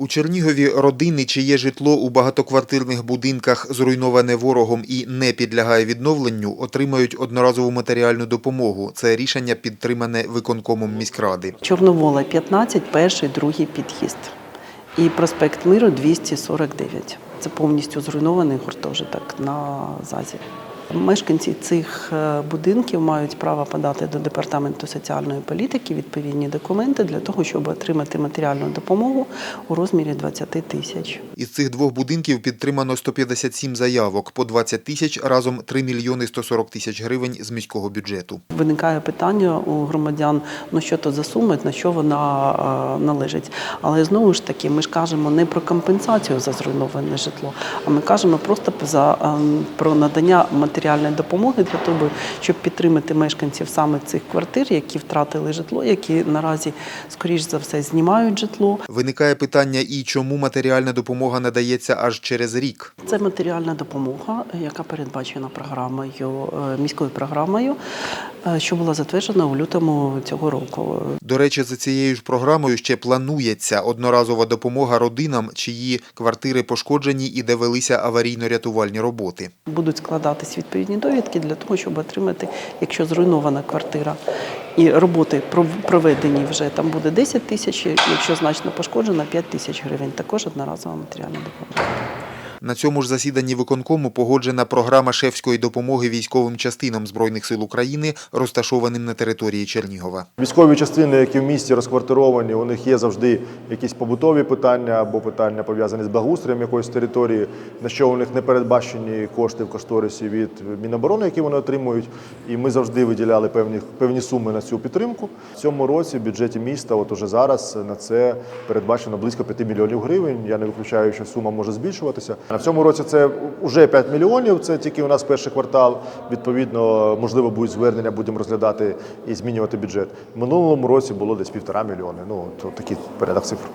У Чернігові родини, чиє житло у багатоквартирних будинках зруйноване ворогом і не підлягає відновленню, отримають одноразову матеріальну допомогу. Це рішення підтримане виконкомом міськради. Чорновола 15, перший, другий під'їзд. І проспект Миру 249. Це повністю зруйнований гуртожиток на ЗАЗі. Мешканці цих е, будинків мають право подати до департаменту соціальної політики відповідні документи для того, щоб отримати матеріальну допомогу у розмірі 20 тисяч. Із цих двох будинків підтримано 157 заявок, по 20 тисяч, разом 3 мільйони 140 тисяч гривень з міського бюджету. Виникає питання у громадян: ну що то за сума, на що вона е, належить. Але знову ж таки, ми ж кажемо не про компенсацію за зруйноване житло, а ми кажемо просто за е, про надання матеріальної допомоги для того, щоб підтримати мешканців саме цих квартир, які втратили житло, які наразі скоріш за все знімають житло. Виникає питання і чому матеріальна допомога надається аж через рік. Це матеріальна допомога, яка передбачена програмою е, міською програмою, що була затверджена у лютому цього року. До речі, за цією ж програмою ще планується одноразова допомога родинам, чиї квартири пошкоджені і де велися аварійно-рятувальні роботи. Будуть складатись відповідні довідки для того, щоб отримати, якщо зруйнована квартира і роботи пров- проведені вже там буде 10 тисяч, якщо значно пошкоджена 5 тисяч гривень. Також одноразова матеріальна допомога. На цьому ж засіданні виконкому погоджена програма шефської допомоги військовим частинам Збройних сил України, розташованим на території Чернігова. Військові частини, які в місті розквартировані, у них є завжди якісь побутові питання або питання пов'язані з благоустроєм якоїсь території, на що у них не передбачені кошти в кошторисі від Міноборони, які вони отримують. І ми завжди виділяли певні, певні суми на цю підтримку. В цьому році в бюджеті міста, от уже зараз на це передбачено близько 5 мільйонів гривень. Я не виключаю, що сума може збільшуватися. А в цьому році це вже 5 мільйонів. Це тільки у нас перший квартал. Відповідно, можливо, будуть звернення, будемо розглядати і змінювати бюджет. В минулому році було десь півтора мільйони. Ну то такий порядок цифр.